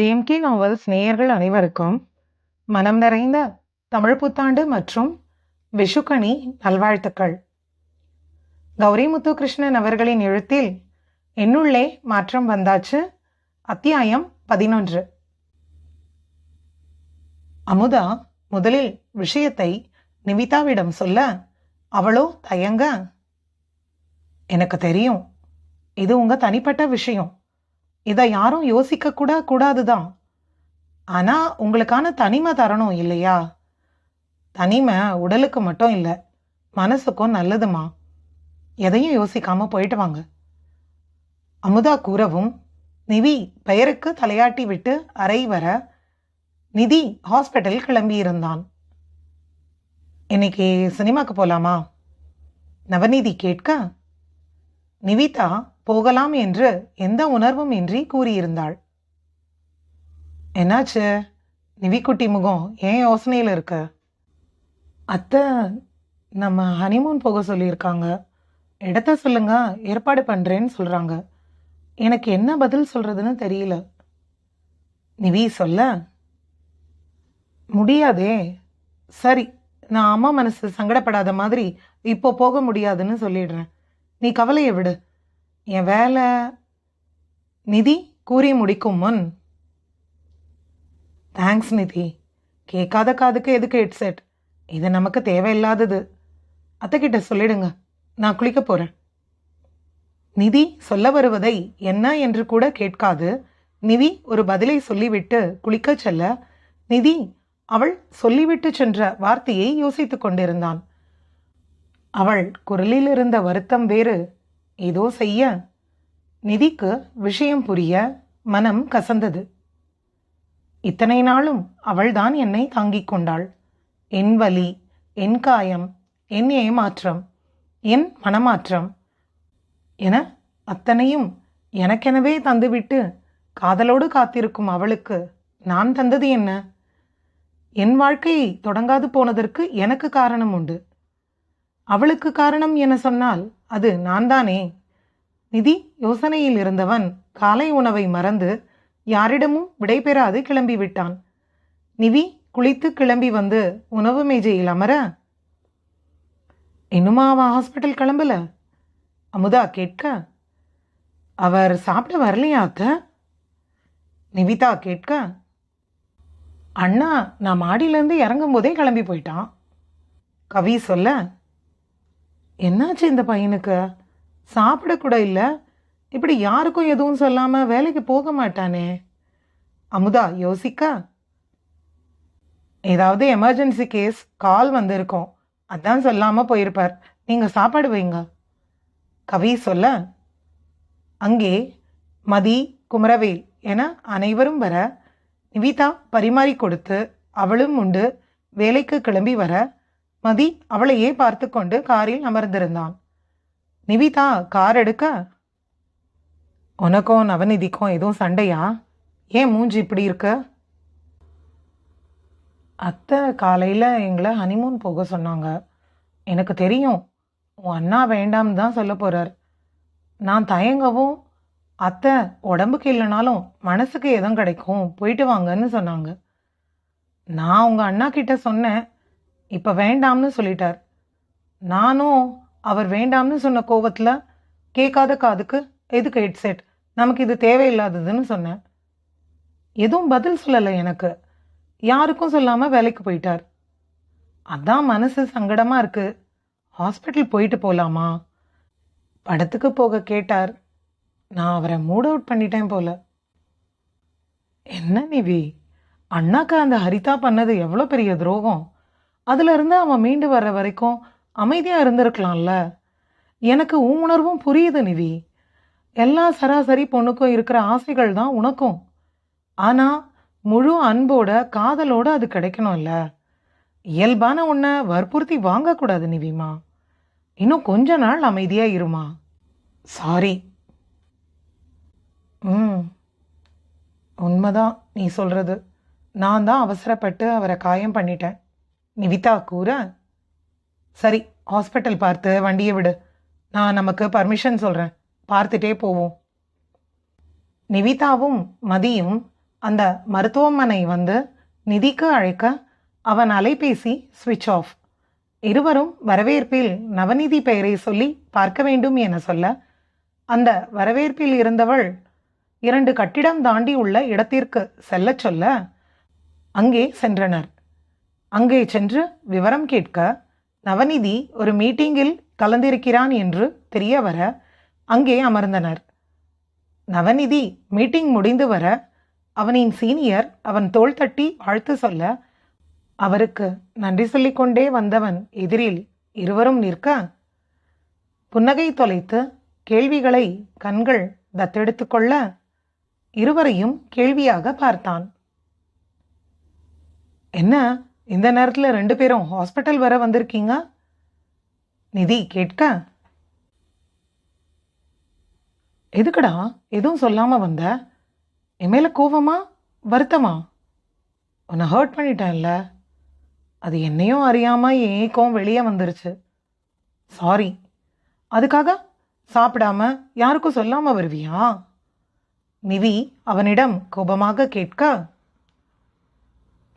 JMK novels நேயர்கள் அனைவருக்கும் மனம் நிறைந்த தமிழ் புத்தாண்டு மற்றும் விஷுக்கணி நல்வாழ்த்துக்கள். கௌரி முத்துகிருஷ்ணன் அவர்களின் எழுத்தில் என்னுள்ளே மாற்றம் வந்தாச்சு. அத்தியாயம் பதினொன்று. அமுதா முதலில் விஷயத்தை நிவிதாவிடம் சொல்ல அவளோ தயங்க. எனக்கு தெரியும். இது உங்க தனிப்பட்ட விஷயம். இதை யாரும் யோசிக்க கூட கூடாதுதான். ஆனால் உங்களுக்கான தனிமை தரணும் இல்லையா? தனிமை உடலுக்கு மட்டும் இல்லை மனசுக்கும் நல்லதுமா? எதையும் யோசிக்காம போயிட்டு வாங்க. அமுதா கூறவும் நிவி பெயருக்கு தலையாட்டி விட்டு அறை வர நிதி ஹாஸ்பிட்டல் கிளம்பியிருந்தான் இன்னைக்கு சினிமாக்கு போலாமா? நவநீதி கேட்க நிவிதா போகலாம் என்று எந்த உணர்வும் இன்றி கூறியிருந்தாள். என்னாச்சு? நிவிக்குட்டி முகம் ஏன் யோசனையில் இருக்கு? அத்தை நம்ம ஹனிமூன் போக சொல்லியிருக்காங்க. இடத்த சொல்லுங்க ஏற்பாடு பண்ணுறேன்னு சொல்கிறாங்க எனக்கு என்ன பதில் சொல்கிறதுன்னு தெரியல. நிவி சொல்ல. முடியாதே. சரி நான் அம்மா மனசு சங்கடப்படாத மாதிரி இப்போ போக முடியாதுன்னு சொல்லிடுறேன். நீ கவலையை விடு. என் வேலை நிதி கூறி முடிக்கும் முன். தேங்க்ஸ் நிதி. கேட்காத காதுக்கு எதுக்கு ஹெட்செட் இது நமக்கு தேவையில்லாதது. அத்தைக்கிட்ட சொல்லிடுங்க. நான் குளிக்க போகிறேன் நிதி சொல்ல வருவதை என்ன என்று கூட கேட்காது. நிதி ஒரு பதிலை சொல்லிவிட்டு குளிக்கச் செல்ல. நிதி அவள் சொல்லிவிட்டு சென்ற வார்த்தையை யோசித்துக் கொண்டிருந்தான். அவள் குரலில் இருந்த வருத்தம் வேறு. ஏதோ செய்ய. நிதிக்கு விஷயம் புரிய மனம் கசந்தது. இத்தனை நாளும் அவள்தான் என்னை தாங்கிக் கொண்டாள். என் வலி என் காயம் என் ஏமாற்றம் என் மனமாற்றம் என அத்தனையும் எனக்கெனவே தந்துவிட்டு காதலோடு காத்திருக்கும் அவளுக்கு நான் தந்தது என்ன? என் வாழ்க்கையை தொடங்காது போனதற்கு எனக்கு காரணம் உண்டு. அவளுக்கு காரணம் என சொன்னால் அது நான் தானே நிதி யோசனையில் இருந்தவன் காலை உணவை மறந்து யாரிடமும் விடைபெறாது கிளம்பி விட்டான். நிவி குளித்து கிளம்பி வந்து உணவு மேஜையில் அமர இன்னுமா அவன் ஹாஸ்பிட்டல் கிளம்பல? அமுதா கேட்க அவர் சாப்பிட வரலையா அத்த? நிவிதா கேட்க அண்ணா நான் மாடியிலேருந்து இறங்கும் போதே கிளம்பி போயிட்டான். கவி சொல்ல என்னாச்சு இந்த பையனுக்கு? சாப்பிடக்கூட இல்லை. இப்படி யாருக்கும் எதுவும் சொல்லாமல் வேலைக்கு போக மாட்டானே. அமுதா யோசிக்க? ஏதாவது எமர்ஜென்சி கேஸ் கால் வந்திருக்கும். அதான் சொல்லாமல் போயிருப்பார். நீங்கள் சாப்பாடு வைங்க. கவி சொல்ல. அங்கே மதி குமரவேல் என அனைவரும் வர நிவிதா பரிமாறி கொடுத்து அவளும் உண்டு வேலைக்கு கிளம்பி வர மதி அவளையே பார்த்து கொண்டு காரில் அமர்ந்திருந்தான் நிவிதா கார் எடுக்க? உனக்கும் நவநிதிக்கும் எதுவும் சண்டையா? ஏன் மூஞ்சி இப்படி இருக்கு? அத்தை காலையில் எங்களை ஹனிமூன் போக சொன்னாங்க. எனக்கு தெரியும். உன் அண்ணா வேண்டாம்னு தான் சொல்ல போகிறார் நான் தயங்கவும் அத்தை உடம்புக்கு இல்லைனாலும் மனசுக்கு எதுவும் கிடைக்கும் போயிட்டு வாங்கன்னு சொன்னாங்க. நான் உங்கள் அண்ணா கிட்ட சொன்னேன். இப்போ வேண்டாம்னு சொல்லிட்டார். நானும் அவர் வேண்டாம்னு சொன்ன கோவத்தில் கேட்காத காதுக்கு எதுக்கு ஹெட்செட் நமக்கு இது தேவையில்லாததுன்னு சொன்னேன். எதுவும் பதில் சொல்லலை எனக்கு. யாருக்கும் சொல்லாமல் வேலைக்கு போயிட்டார். அதான் மனசு சங்கடமாக இருக்குது ஹாஸ்பிட்டல் போயிட்டு போகலாமா படத்துக்கு போக கேட்டார். நான் அவரை மூட் அவுட் பண்ணிட்டேன் போல. என்ன நிவி? அண்ணாக்கு அந்த ஹரிதா பண்ணது எவ்வளோ பெரிய துரோகம்? அதிலிருந்து அவன் மீண்டு வர்ற வரைக்கும் அமைதியாக இருந்திருக்கலாம்ல. எனக்கு உன் உணர்வும் புரியுது நிவி. எல்லா சராசரி பொண்ணுக்கும் இருக்கிற ஆசைகள் தான் உனக்கும். ஆனால் முழு அன்போட காதலோட அது கிடைக்கணும்ல. இயல்பான உன்னை வற்புறுத்தி வாங்கக்கூடாது நிவிமா. இன்னும் கொஞ்ச நாள் அமைதியாக இருமா. சாரி ம். உண்மைதான் நீ சொல்கிறது நான் தான் அவசரப்பட்டு அவரை காயம் பண்ணிட்டேன். நிவிதா கூற? சரி ஹாஸ்பிட்டல் பார்த்து வண்டியை விடு. நான் நமக்கு பர்மிஷன் சொல்கிறேன் பார்த்துட்டே போவோம். நிவிதாவும் மதியும் அந்த மருத்துவமனை வந்து நிதிக்கு அழைக்க அவன் அலைபேசி ஸ்விட்ச் ஆஃப் இருவரும் வரவேற்பில் நவநிதி பெயரை சொல்லி பார்க்க வேண்டும் என சொல்ல அந்த வரவேற்பில் இருந்தவள் இரண்டு கட்டிடம் தாண்டி உள்ள இடத்திற்கு செல்லச் சொல்ல அங்கே சென்றனர். அங்கே சென்று விவரம் கேட்க நவநிதி ஒரு மீட்டிங்கில் கலந்திருக்கிறான் என்று தெரிய வர அங்கே அமர்ந்தனர். நவநிதி மீட்டிங் முடிந்து வர அவனின் சீனியர் அவன் தோள் தட்டி வாழ்த்து சொல்ல அவருக்கு நன்றி சொல்லிக்கொண்டே வந்தவன் எதிரில் இருவரும் நிற்க? புன்னகை தொலைத்து கேள்விகளை கண்கள் தத்தெடுத்து கொள்ள இருவரையும் கேள்வியாக பார்த்தான். என்ன? இந்த நேரத்தில் ரெண்டு பேரும் ஹாஸ்பிட்டல் வர வந்திருக்கீங்க? நிதி கேட்க. எதுக்குடா? எதுவும் சொல்லாமல் வந்த? என் மேல கோவமா? வருத்தமா? உன்னை ஹர்ட் பண்ணிட்டேன்ல. அது என்னையும் அறியாமல் ஏக்கம் வெளியே வந்துருச்சு. சாரி அதுக்காக சாப்பிடாம யாருக்கும் சொல்லாமல் வருவியா? நிவி அவனிடம் கோபமாக கேட்க.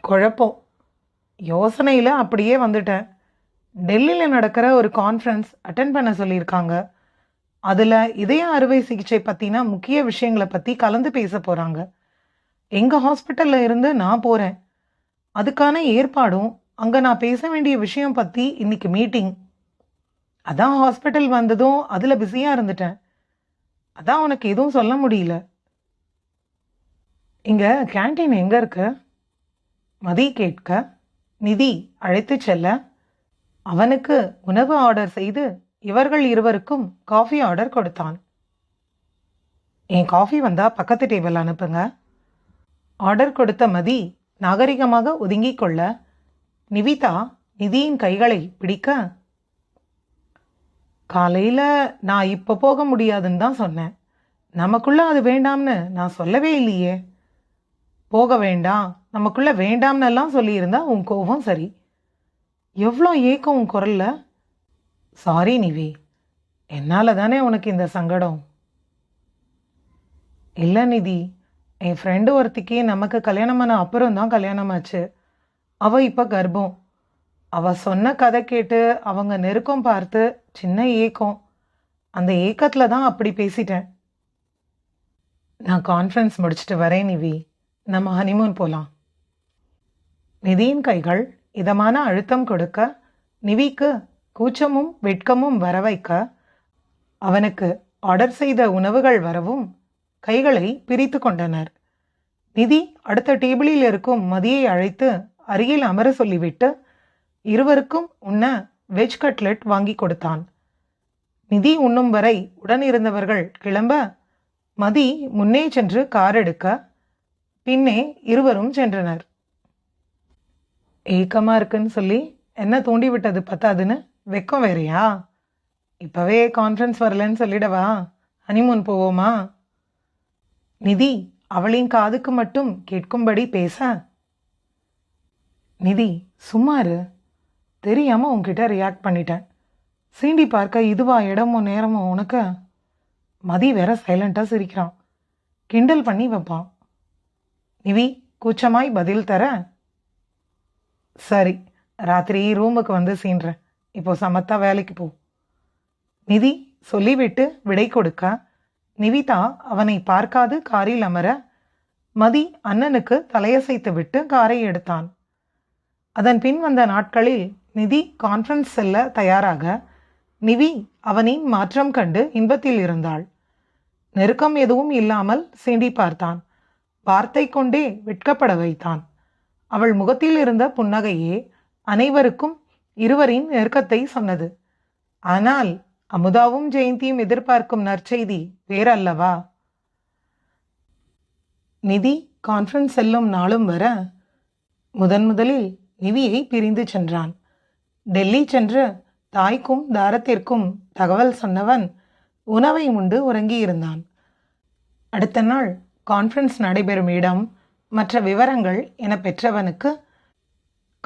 குழப்பம். யோசனையில் அப்படியே வந்துட்டேன். டெல்லியில் நடக்கிற ஒரு கான்ஃபரன்ஸ் அட்டன் பண்ண சொல்லியிருக்காங்க. அதில் இதய அறுவை சிகிச்சை பற்றின முக்கிய விஷயங்களை பற்றி கலந்து பேச போகிறாங்க எங்கள் ஹாஸ்பிட்டலில் இருந்து நான் போகிறேன் அதுக்கான ஏற்பாடும் அங்கே நான் பேச வேண்டிய விஷயம் பற்றி இன்னைக்கு மீட்டிங் அதான் ஹாஸ்பிட்டல் வந்ததும் அதில் பிஸியாக இருந்துட்டேன். அதான் உனக்கு எதுவும் சொல்ல முடியல. இங்கே கேண்டீன் எங்கே இருக்கு? மதி கேட்க. நிதி அழைத்துச் செல்ல அவனுக்கு உணவு ஆர்டர் செய்து இவர்கள் இருவருக்கும் காஃபி ஆர்டர் கொடுத்தான். என் காஃபி வந்தா பக்கத்து டேபிள் அனுப்புங்க. ஆர்டர் கொடுத்த மதி நாகரிகமாக ஒதுங்கிக் கொள்ள நிவிதா நிதியின் கைகளை பிடிக்க. காலையில் நான் இப்போ போக முடியாதுன்னு தான் சொன்னேன். நமக்குள்ள அது வேண்டாம்னு நான் சொல்லவே இல்லையே. போக வேண்டாம். நமக்குள்ளே வேண்டாம்னெல்லாம் சொல்லியிருந்தா உன் கோபம் சரி. எவ்வளோ ஏக்கம் உன் குரலில்? சாரி நிவி. என்னால் தானே உனக்கு இந்த சங்கடம்? இல்லை நிதி. என் ஃப்ரெண்டு ஒருத்திக்கு நமக்கு கல்யாணம் பண்ண அப்புறம் தான் கல்யாணம் ஆச்சு. அவள் இப்போ கர்ப்பம். அவள் சொன்ன கதை கேட்டு அவங்க நெருக்கம் பார்த்து சின்ன ஏக்கம். அந்த ஏக்கத்தில் தான் அப்படி பேசிட்டேன். நான் கான்ஃபரன்ஸ் முடிச்சுட்டு வரேன் நிவி. நம்ம ஹனிமூன் போகலாம் நிதியின் கைகள் இதமான அழுத்தம் கொடுக்க நிவிக்கு கூச்சமும் வெட்கமும் வர வைக்க அவனுக்கு ஆர்டர் செய்த உணவுகள் வரவும் கைகளை பிரித்து கொண்டனர். நிதி அடுத்த டேபிளில் இருக்கும் மதியை அழைத்து அருகில் அமர சொல்லிவிட்டு இருவருக்கும் உண்ண வெஜ் கட்லெட் வாங்கி கொடுத்தான். நிதி உண்ணும் வரை உடன் இருந்தவர்கள் கிளம்ப மதி முன்னே சென்று கார் எடுக்க பின்னே இருவரும் சென்றனர். ஏக்கமா இருக்குன்னு சொல்லி என்ன தூண்டி விட்டது பத்தாதுன்னு? வெக்கம் வேறையா? இப்பவே கான்ஃபரன்ஸ் வரலன்னு சொல்லிடவா? ஹனிமூன் போவோமா? நிதி அவளின் காதுக்கு மட்டும் கேட்கும்படி பேச. நிதி சும்மாரு. தெரியாம உன்கிட்ட ரியாக்ட் பண்ணிட்டேன். சீண்டி பார்க்க இதுவா இடமோ நேரமோ உனக்கு? மதி வேற சைலண்டா சிரிக்கிறான். கிண்டல் பண்ணி வைப்பான். நிவி கூச்சமாய் பதில் தர சரி ராத்திரி ரூமுக்கு வந்து சீன்றேன் இப்போ சமத்தா வேலைக்கு போ. நிதி சொல்லிவிட்டு விடை கொடுக்க நிவிதா அவனை பார்க்காது காரில் அமர மதி அண்ணனுக்கு தலையசைத்து விட்டு காரை எடுத்தான். அதன் பின் வந்த நாட்களில் நிதி கான்ஃபரன்ஸ் செல்ல தயாராக நிவி அவனின் மாற்றம் கண்டு இன்பத்தில் இருந்தாள். நெருக்கம் எதுவும் இல்லாமல் சீண்டி பார்த்தான். வார்த்தை கொண்டே வெட்கப்பட வைத்தான். அவள் முகத்தில் இருந்த புன்னகையே அனைவருக்கும் இருவரின் நெருக்கத்தை சொன்னது. ஆனால் அமுதாவும் ஜெயந்தியும் எதிர்பார்க்கும் நற்செய்தி வேறல்லவா? நிதி கான்ஃபரன்ஸ் செல்லும் நாளும் வர முதன் முதலில் நிவியை பிரிந்து சென்றான். டெல்லி சென்று தாய்க்கும் தாரத்திற்கும் தகவல் சொன்னவன் உணவை உண்டு உறங்கியிருந்தான். அடுத்த நாள் கான்ஃபரன்ஸ் நடைபெறும் இடம் மற்ற விவரங்கள் என பெற்றவனுக்கு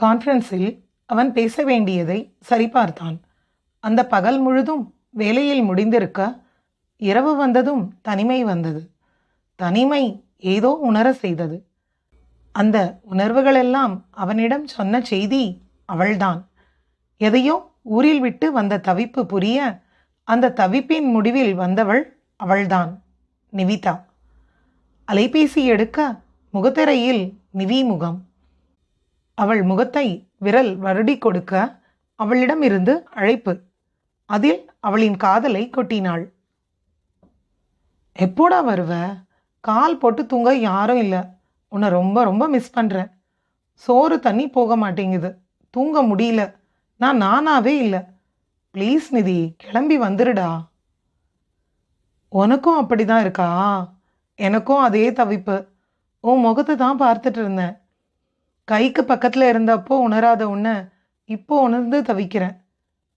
கான்ஃபரன்ஸில் அவன் பேச வேண்டியதை சரிபார்த்தான். அந்த பகல் முழுதும் வேலையில் முடிந்திருக்க இரவு வந்ததும் தனிமை வந்தது. தனிமை ஏதோ உணர செய்தது. அந்த உணர்வுகளெல்லாம் அவனிடம் சொன்ன செய்தி அவள்தான். எதையோ ஊரில் விட்டு வந்த தவிப்பு புரிய அந்த தவிப்பின் முடிவில் வந்தவள் அவள்தான் நிவிதா. அலைபேசி எடுக்க முகத்திரையில் நிவி முகம். அவள் முகத்தை விரல் வருடி கொடுக்க அவளிடம் இருந்து அழைப்பு. அதில் அவளின் காதலை கொட்டினாள். எப்போடா வருவ? கால் போட்டு தூங்க யாரும் இல்லை. உன்னை ரொம்ப ரொம்ப மிஸ் பண்ணுறேன் சோறு தண்ணி போக மாட்டேங்குது. தூங்க முடியல. நான் நானாவே இல்லை. ப்ளீஸ் நிதி கிளம்பி வந்துடுடா உனக்கும் அப்படிதான் இருக்கா? எனக்கும் அதே தவிப்பு. உன் முகத்தை தான் பார்த்துட்டு இருந்தேன். கைக்கு பக்கத்தில் இருந்தப்போ உணராத உன்னை இப்போ உணர்ந்து தவிக்கிறேன்.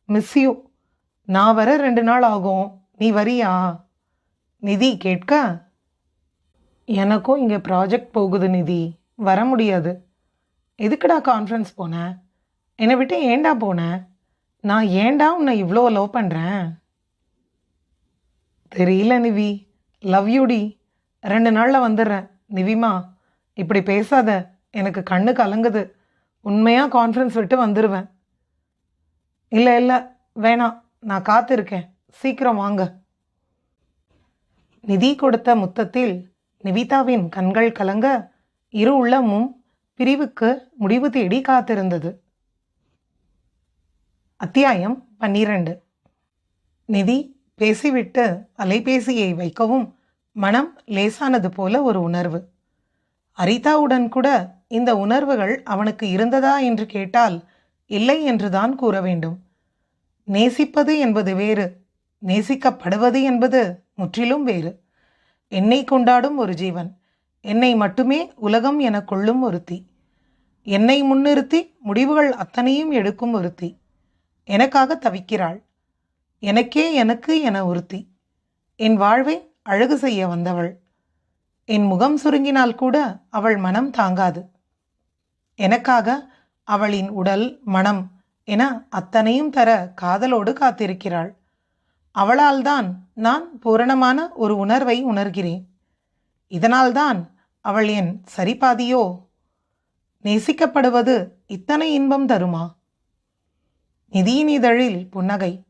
மிஸ் யூ நான் வர ரெண்டு நாள் ஆகும். நீ வரியா? நிதி கேட்க? எனக்கும் இங்கே ப்ராஜெக்ட் போகுது நிதி. வர முடியாது. எதுக்குடா கான்ஃபரன்ஸ் போனேன் என்னை விட்டு ஏண்டா போனேன் நான் ஏன்டா உன்னை இவ்வளோ லவ் பண்ணுறேன் தெரியல நிவி. லவ் யூடி ரெண்டு நாளில் வந்துடுறேன். நிவிமா இப்படி பேசாத. எனக்கு கண்ணு கலங்குது. உண்மையாக கான்ஃபரன்ஸ் விட்டு வந்துடுவேன் இல்லை இல்லை வேணாம். நான் காத்திருக்கேன். சீக்கிரம் வாங்க. நிதி கொடுத்த முத்தத்தில் நிவிதாவின் கண்கள் கலங்க இரு உள்ளமும் பிரிவுக்கு முடிவு தேடி காத்திருந்தது. அத்தியாயம் பன்னிரண்டு. நிதி பேசிவிட்டு அலைபேசியை வைக்கவும் மனம் லேசானது போல ஒரு உணர்வு. அரிதாவுடன் கூட இந்த உணர்வுகள் அவனுக்கு இருந்ததா என்று கேட்டால் இல்லை என்றுதான் கூற வேண்டும். நேசிப்பது என்பது வேறு நேசிக்கப்படுவது என்பது முற்றிலும் வேறு. என்னை கொண்டாடும் ஒரு ஜீவன் என்னை மட்டுமே உலகம் என கொள்ளும் ஒருத்தி என்னை முன்னிறுத்தி முடிவுகள் அத்தனையும் எடுக்கும் ஒருத்தி எனக்காக தவிக்கிறாள் எனக்கே எனக்கு என ஒருத்தி என் வாழ்வை அழகு செய்ய வந்தவள். என் முகம் சுருங்கினால் கூட அவள் மனம் தாங்காது. எனக்காக அவளின் உடல் மனம் என அத்தனையும் தர காதலோடு காத்திருக்கிறாள். அவளால்தான் நான் பூரணமான ஒரு உணர்வை உணர்கிறேன். இதனால்தான் அவள் என் சரிபாதியோ? நேசிக்கப்படுவது இத்தனை இன்பம் தருமா? நிதியின் இதழில் புன்னகை.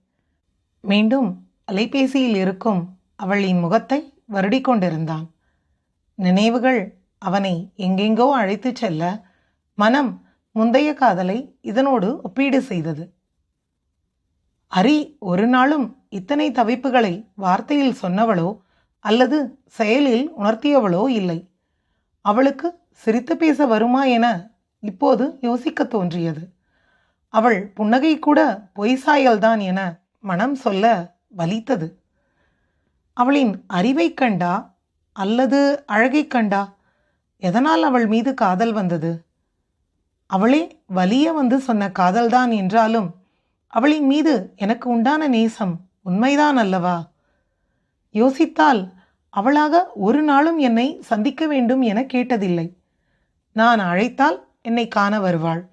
மீண்டும் அலைபேசியில் இருக்கும் அவளின் முகத்தை வருடிக் கொண்டிருந்தான் நினைவுகள் அவனை எங்கெங்கோ அழைத்துச் செல்ல மனம் முந்தைய காதலை இதனோடு ஒப்பீடு செய்தது. அரி ஒரு நாளும் இத்தனை தவிப்புகளை வார்த்தையில் சொன்னவளோ அல்லது செயலில் உணர்த்தியவளோ இல்லை. அவளுக்கு சிரித்து பேச வருமா என இப்போது யோசிக்க தோன்றியது. அவள் புன்னகை கூட பொய் சாயல்தான் என மனம் சொல்ல வலித்தது. அவளின் அறிவைக் கண்டா அல்லது அழகைக் கண்டா எதனால் அவள் மீது காதல் வந்தது? அவளே வலிய வந்து சொன்ன காதல்தான் என்றாலும் அவளின் மீது எனக்கு உண்டான நேசம் உண்மைதான் அல்லவா? யோசித்தால் அவளாக ஒரு நாளும் என்னை சந்திக்க வேண்டும் என கேட்டதில்லை. நான் அழைத்தால் என்னை காண வருவாள்.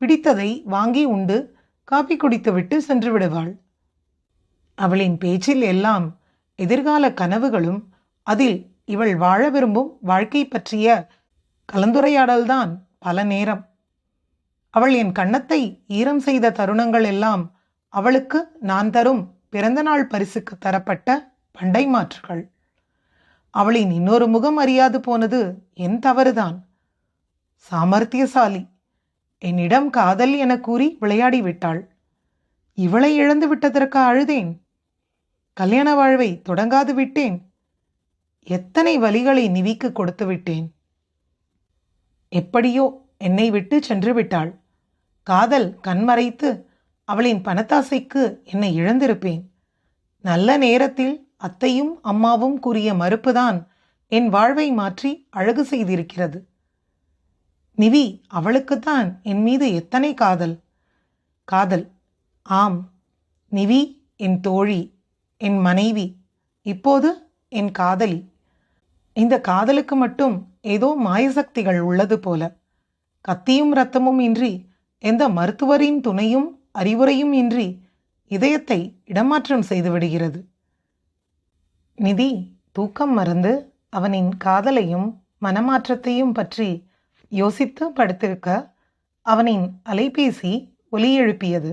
பிடித்ததை வாங்கி உண்டு காப்பி குடித்துவிட்டு சென்று விடுவாள். அவளின் பேச்சில் எல்லாம் எதிர்கால கனவுகளும் அதில் இவள் வாழ விரும்பும் வாழ்க்கை பற்றிய கலந்துரையாடல்தான் பல நேரம். அவள் என் கன்னத்தை ஈரம் செய்த தருணங்கள் எல்லாம் அவளுக்கு நான் தரும் பிறந்தநாள் பரிசுக்கு தரப்பட்ட பண்டை மாற்றுகள். அவளின் இன்னொரு முகம் அறியாது போனது என் தவறுதான். சாமர்த்தியசாலி. என்னிடம் காதல் என கூறி விளையாடி விட்டாள் இவளை இழந்து விட்டதற்கு அழுதேன். கல்யாண வாழ்வை தொடங்காது விட்டேன். எத்தனை வழிகளை நிவிக்கு கொடுத்து விட்டேன். எப்படியோ என்னை விட்டு சென்று விட்டாள். காதல் கண்மறைத்து அவளின் பணத்தாசைக்கு என்னை இழந்திருப்பேன். நல்ல நேரத்தில் அத்தையும் அம்மாவும் கூறிய மறுப்புதான் என் வாழ்வை மாற்றி அழகு செய்திருக்கிறது. நிவி அவளுக்குத்தான் என் மீது எத்தனை காதல்? காதல். ஆம் நிவி என் தோழி. என் மனைவி இப்போது என் காதலி. இந்த காதலுக்கு மட்டும் ஏதோ மாயசக்திகள் உள்ளது போல. கத்தியும் இரத்தமும் இன்றி எந்த மருத்துவரின் துணையும் அறிவுரையும் இன்றி இதயத்தை இடமாற்றம் செய்துவிடுகிறது நிதி தூக்கம் மறந்து அவனின் காதலையும் மனமாற்றத்தையும் பற்றி யோசித்து படுத்திருக்க அவனின் அலைபேசி ஒலி எழுப்பியது.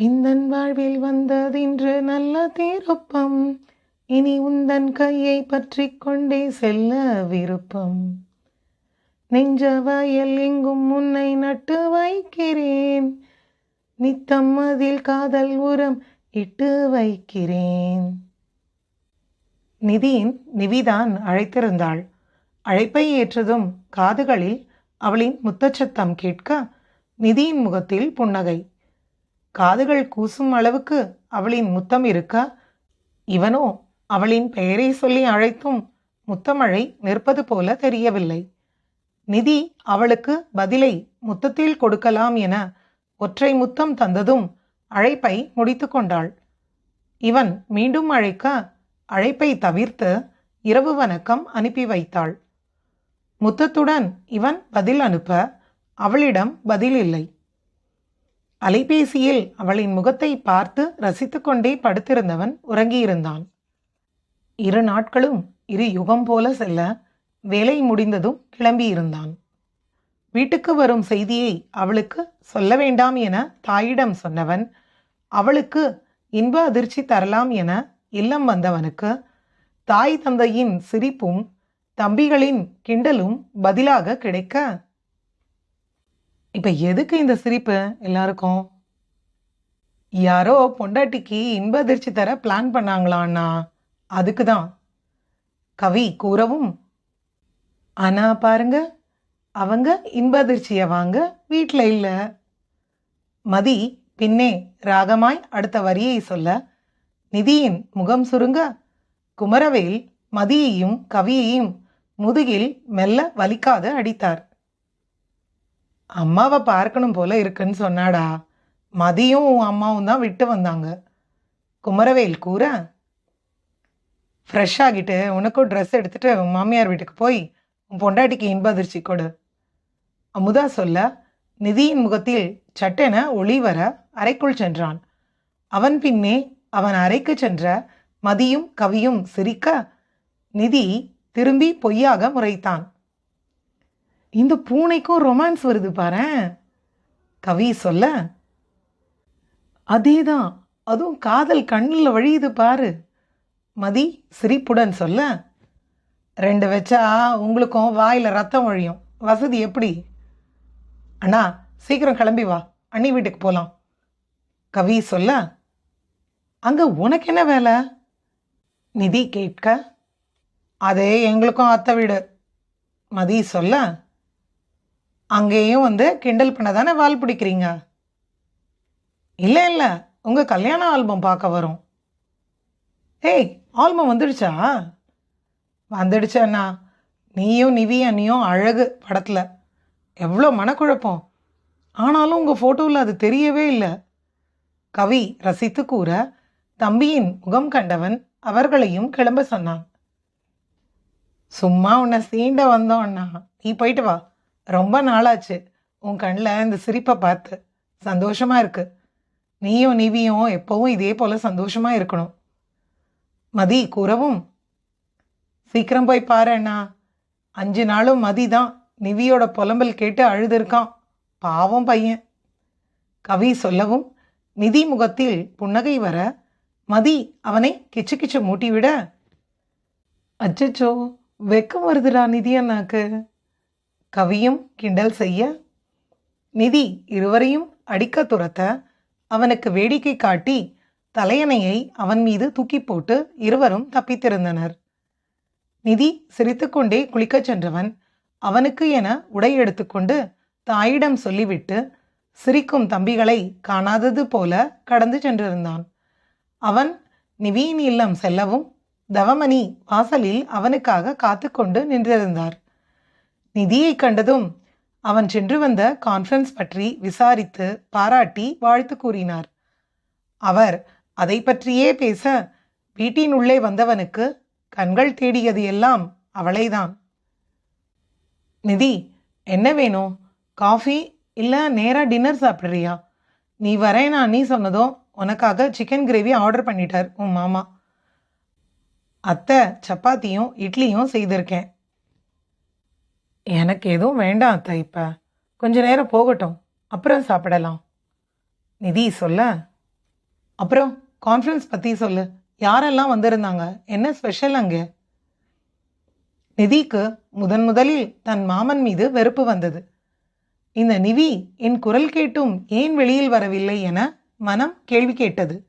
இந்தன் வாழ்வில் வந்ததின்று நல்ல திருப்பம். இனி உந்தன் கையை பற்றி கொண்டே செல்ல விருப்பம். நெஞ்ச வயல் எங்கும் உன்னை நட்டு வைக்கிறேன். நித்தம் அதில் காதல் உரம் இட்டு வைக்கிறேன். நிதியின் நிவிதான் அழைத்திருந்தாள். அழைப்பை ஏற்றதும் காதுகளில் அவளின் முத்தச்சத்தம் கேட்க நிதியின் முகத்தில் புன்னகை. காதுகள் கூசும் அளவுக்கு அவளின் முத்தம் இருக்க இவனோ அவளின் பெயரை சொல்லி அழைத்தும் முத்தமழை நிற்பது போல தெரியவில்லை. நிதி அவளுக்கு பதிலை முத்தத்தில் கொடுக்கலாம் என ஒற்றை முத்தம் தந்ததும் அழைப்பை முடித்து கொண்டாள். இவன் மீண்டும் அழைக்க அழைப்பை தவிர்த்து இரவு வணக்கம் அனுப்பி வைத்தாள். முத்தத்துடன் இவன் பதில் அனுப்ப அவளிடம் பதில் இல்லை. அலைபேசியில் அவளின் முகத்தை பார்த்து ரசித்துக்கொண்டே படுத்திருந்தவன் உறங்கியிருந்தான். இரு நாட்களும் இரு யுகம் போல செல்ல வேலை முடிந்ததும் கிளம்பியிருந்தான். வீட்டுக்கு வரும் செய்தியை அவளுக்கு சொல்ல வேண்டாம் என தாயிடம் சொன்னவன் அவளுக்கு இன்ப அதிர்ச்சி தரலாம் என இல்லம் வந்தவனுக்கு தாய் தந்தையின் சிரிப்பும் தம்பிகளின் கிண்டலும் பதிலாக கிடைக்க இப்ப எதுக்கு இந்த சிரிப்பு எல்லாருக்கும்? யாரோ பொண்டாட்டிக்கு இன்ப அதிர்ச்சி தர பிளான் பண்ணாங்களான்னா அதுக்கு தான் கவி கூறவும் ஆனா பாருங்க அவங்க இன்ப அதிர்ச்சியை வாங்க வீட்டில் இல்லை. மதி பின்னே ராகமாய் அடுத்த வரியை சொல்ல. நிதியின் முகம் சுருங்க குமரவேல் மதியையும் கவியையும் முதுகில் மெல்ல வலிக்காத அடித்தார். அம்மாவை பார்க்கணும் போல இருக்குன்னு சொன்னாடா. மதியும் உன் அம்மாவும் தான் விட்டு வந்தாங்க. குமரவேல் கூற ஃப்ரெஷ் ஆகிட்டு உனக்கும் ட்ரெஸ் எடுத்துட்டு உன் மாமியார் வீட்டுக்கு போய் உன் பொண்டாட்டிக்கு இன்ப அதிர்ச்சி கொடு. அமுதா சொல்ல நிதியின் முகத்தில் சட்டென ஒளி வர அறைக்குள் சென்றான். அவன் பின்னே அவன் அறைக்கு சென்ற மதியும் கவியும் சிரிக்க நிதி திரும்பி பொய்யாக முறைத்தான். இந்த பூனைக்கும் ரொமான்ஸ் வருது பாரு கவி சொல்ல அதேதான் அதுவும் காதல் கண்ணில் வழியுது பாரு. மதி சிரிப்புடன் சொல்ல ரெண்டு வச்சா உங்களுக்கும் வாயில் ரத்தம் வழியும் வசதி எப்படி? அண்ணா சீக்கிரம் கிளம்பி வா. அண்ணி வீட்டுக்கு போகலாம் கவி சொல்ல அங்கே உனக்கு என்ன வேலை? நிதி கேட்க அதே எங்களுக்கும் அத்தை வீடு. மதி சொல்ல அங்கேயும் வந்து கிண்டல் பண்ண தானே வால் பிடிக்கிறீங்க? இல்லை இல்லை. உங்கள் கல்யாண ஆல்பம் பார்க்க வரும். ஏய் ஆல்பம் வந்துடுச்சா? வந்துடுச்சண்ணா நீயும் நிவி அண்ணியும் அழகு படத்தில். எவ்வளோ மனக்குழப்பம். ஆனாலும் உங்கள் ஃபோட்டோவில் அது தெரியவே இல்லை. கவி ரசித்து கூற தம்பியின் முகம் கண்டவன் அவர்களையும் கிளம்ப சொன்னான். சும்மா உன்னை சீண்ட வந்தோம் அண்ணா. நீ போயிட்டு வா. ரொம்ப நாளாச்சு. உன் கண்ணில் இந்த சிரிப்பை பார்த்து. சந்தோஷமாக இருக்குது நீயும் நிவியும் எப்போவும் இதே போல் சந்தோஷமாக இருக்கணும். மதி கூறவும். சீக்கிரம் போய் பாரு அண்ணா. அஞ்சு நாளும் மதி தான். நிவியோட புலம்பல் கேட்டு அழுதுருக்கான். பாவம் பையன். கவி சொல்லவும் நிதி முகத்தில் புன்னகை வர மதி அவனை கிச்சு கிச்சு மூட்டிவிட அச்சச்சோ வெக்கம் வருதுடா நிதி அண்ணாக்கு. கவியும் கிண்டல் செய்ய நிதி இருவரையும் அடிக்க துரத்த அவனுக்கு வேடிக்கை காட்டி தலையணையை அவன் மீது தூக்கி போட்டு இருவரும் தப்பித்திருந்தனர். நிதி சிரித்துக்கொண்டே குளிக்கச் சென்றவன் அவனுக்கு என உடை எடுத்துக்கொண்டு தாயிடம் சொல்லிவிட்டு சிரிக்கும் தம்பிகளை காணாதது போல கடந்து சென்றிருந்தான். அவன் நிவியின் இல்லம் செல்லவும் தவமணி வாசலில் அவனுக்காக காத்துக்கொண்டு நின்றிருந்தார். நிதியை கண்டதும் அவன் சென்று வந்த கான்ஃபரன்ஸ் பற்றி விசாரித்து பாராட்டி வாழ்த்து கூறினார். அவர் அதை பற்றியே பேச வீட்டின் உள்ளே வந்தவனுக்கு கண்கள் தேடியது எல்லாம் அவளைதான். நிதி என்ன வேணும் காஃபி இல்லை நேராக டின்னர் சாப்பிட்றியா? நீ வரேனா நீ சொன்னதும் உனக்காக சிக்கன் கிரேவி ஆர்டர் பண்ணிட்டார் உன் மாமா. அத்தை சப்பாத்தியும் இட்லியும் செய்திருக்கேன். எனக்கு எதுவும் வேண்டாம் அத்தை. இப்போ கொஞ்ச நேரம் போகட்டும். அப்புறம் சாப்பிடலாம். நிதி சொல்ல? அப்புறம் கான்ஃபரன்ஸ் பற்றி சொல்லு. யாரெல்லாம் வந்திருந்தாங்க? என்ன ஸ்பெஷல் அங்கே? நிதிக்கு முதன் முதலில் தன் மாமன் மீது வெறுப்பு வந்தது. இந்த நிவி என் குரல் கேட்டும் ஏன் வெளியில் வரவில்லை என மனம் கேள்வி கேட்டது.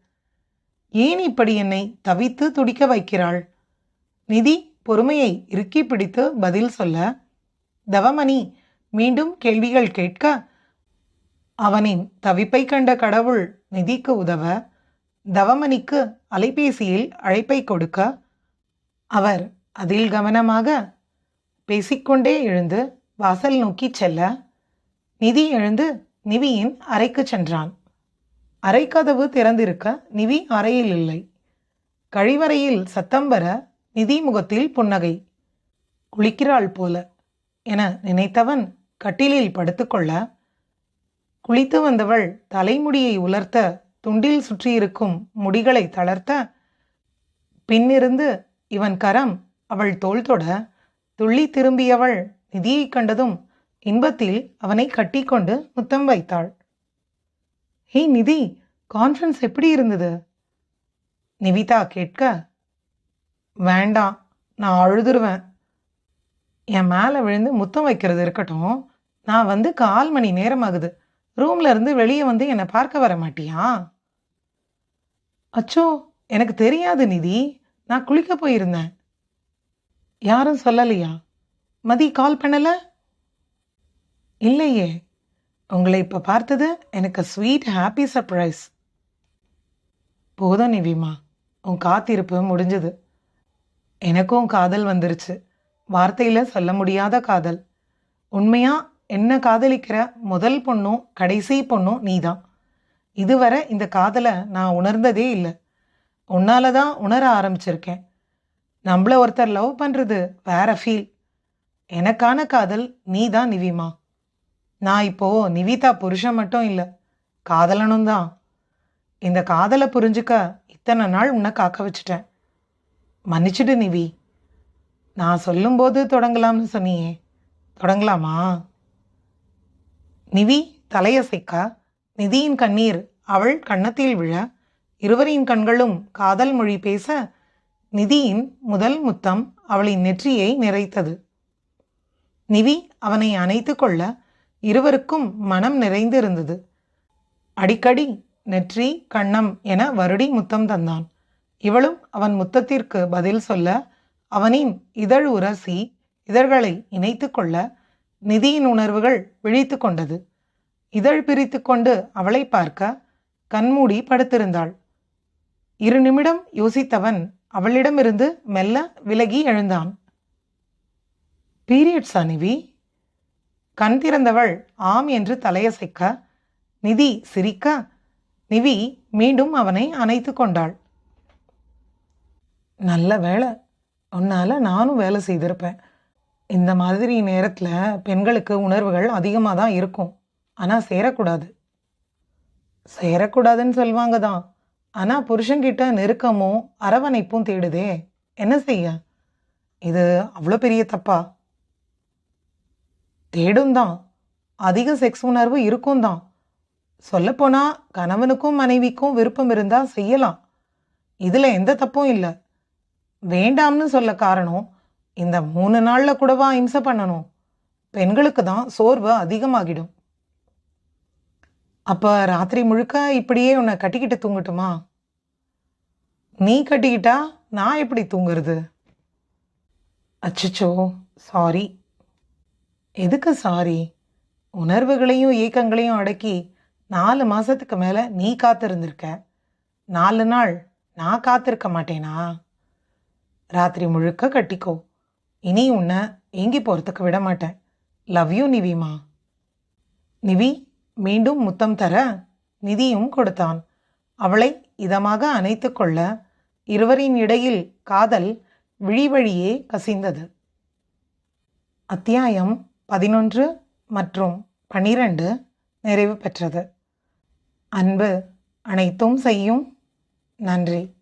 ஏன் இப்படி என்னை தவித்து துடிக்க வைக்கிறாள்? நிதி பொறுமையை இறுக்கி பிடித்து பதில் சொல்ல தவமணி மீண்டும் கேள்விகள் கேட்க அவனின் தவிப்பை கண்ட கடவுள் நிதிக்கு உதவ தவமணிக்கு அலைபேசியில் அழைப்பை கொடுக்க அவர் அதில் கவனமாக பேசிக்கொண்டே எழுந்து வாசல் நோக்கிச் செல்ல நிதி எழுந்து நிவியின் அறைக்கு சென்றான். அறைக்கதவு திறந்திருக்க நிவி அறையில் இல்லை. கழிவறையில் சத்தம் வர நிதி முகத்தில் புன்னகை. குளிக்கிறாள் போல. என நினைத்தவன் கட்டிலில் படுத்துக்கொள்ள குளித்து வந்தவள் தலைமுடியை உலர்த்த துண்டில் சுற்றியிருக்கும் முடிகளை தளர்த்த பின்னிருந்து இவன் கரம் அவள் தோல் தொட துள்ளி திரும்பியவள் நிதியைக் கண்டதும் இன்பத்தில் அவனை கட்டிக்கொண்டு முத்தம் வைத்தாள். ஹே நிதி கான்ஃபரன்ஸ் எப்படி இருந்தது? நிவிதா கேட்க வேண்டாம் நான் அழுதுருவேன். என் மேலே விழுந்து முத்தம் வைக்கிறது இருக்கட்டும் நான் வந்து கால் மணி நேரம் ஆகுது ரூம்ல இருந்து வெளியே வந்து என்னை பார்க்க வர மாட்டியா? அச்சோ எனக்கு தெரியாது நிதி. நான் குளிக்க போயிருந்தேன். யாரும் சொல்லலையா? மதி கால் பண்ணல? இல்லையே. உங்களை இப்போ பார்த்தது எனக்கு ஸ்வீட் ஹாப்பி சர்ப்ரைஸ் போதும் நிவிமா. உன் காத்திருப்பு முடிஞ்சது. எனக்கும் காதல் வந்துருச்சு. வார்த்தையில் சொல்ல முடியாத காதல். உண்மையாக என்ன காதலிக்கிற முதல் பொண்ணும் கடைசி பொண்ணும் நீதான். இதுவரை இந்த காதலை நான் உணர்ந்ததே இல்லை. உன்னால தான் உணர ஆரம்பிச்சிருக்கேன். நம்மள ஒருத்தர் லவ் பண்ணுறது வேற ஃபீல் எனக்கான காதல் நீ தான் நிவிமா. நான் இப்போ நிவிதா புருஷன் மட்டும் இல்லை காதலனும் தான். இந்த காதலை புரிஞ்சுக்க இத்தனை நாள் உன்னை காக்க வச்சுட்டேன். மன்னிச்சிடு நிவி. நான் சொல்லும்போது தொடங்கலாம்னு சொன்னியே. தொடங்கலாமா? நிவி தலையசைக்க. நிதியின் கண்ணீர் அவள் கன்னத்தில் விழ. இருவரின் கண்களும் காதல் மொழி பேச. நிதியின் முதல் முத்தம் அவளின் நெற்றியை நிறைத்தது. நிவி அவனை அணைத்து கொள்ள இருவருக்கும் மனம் நிறைந்திருந்தது. அடிக்கடி நெற்றி கண்ணம் என வருடி முத்தம் தந்தான். இவளும் அவன் முத்தத்திற்கு பதில் சொல்ல அவனின் இதழ் உரசி இதழ்களை இணைத்து கொள்ள நிதியின் உணர்வுகள் விழித்து கொண்டது. இதழ் பிரித்து கொண்டு அவளை பார்க்க கண்மூடி படுத்திருந்தாள். இரு நிமிடம் யோசித்தவன் அவளிடமிருந்து மெல்ல விலகி எழுந்தான். பீரியட்ஸா நிவி? கண் திறந்தவள் ஆம் என்று தலையசைக்க நிதி சிரிக்க நிவி மீண்டும் அவனை அணைத்து கொண்டாள். நல்ல வேளை உன்னால் நானும் வேலை செய்திருப்பேன். இந்த மாதிரி நேரத்தில் பெண்களுக்கு உணர்வுகள் அதிகமாக தான் இருக்கும். ஆனால் சேரக்கூடாது. சேரக்கூடாதுன்னு சொல்லுவாங்க தான். ஆனால் புருஷன்கிட்ட நெருக்கமும் அரவணைப்பும் தேடுதே. என்ன செய்ய? இது அவ்வளோ பெரிய தப்பா? தேடும் தான். அதிக செக்ஸ் உணர்வு இருக்கும் தான். சொல்லப்போனால் கணவனுக்கும் மனைவிக்கும் விருப்பம் இருந்தால் செய்யலாம். இதில் எந்த தப்பும் இல்லை. வேண்டாம்னு சொல்ல காரணம் இந்த மூணு நாளில் கூடவா இம்சை பண்ணணும்? பெண்களுக்கு தான் சோர்வு அதிகமாகிடும். அப்போ ராத்திரி முழுக்க இப்படியே உன்னை கட்டிக்கிட்டு தூங்கட்டுமா? நீ கட்டிக்கிட்டா நான் எப்படி தூங்குறது? அச்சச்சோ சாரி. எதுக்கு சாரி? உணர்வுகளையும் ஏக்கங்களையும் அடக்கி நாலு மாதத்துக்கு மேலே நீ காத்திருந்திருக்க. நாலு நாள் நான் காத்திருக்க மாட்டேனா? ராத்திரி முழுக்க கட்டிக்கோ. இனி உன்னை ஏங்கி போகிறதுக்கு விட மாட்டேன். Love you நிவிமா. நிவி மீண்டும் முத்தம் தர நிதியும் கொடுத்தான். அவளை இதமாக அணைத்து கொள்ள இருவரின் இடையில் காதல் விழிவழியே கசிந்தது. அத்தியாயம் பதினொன்று மற்றும் பனிரெண்டு நிறைவு பெற்றது. அன்பு அனைத்தும் செய்யும். நன்றி.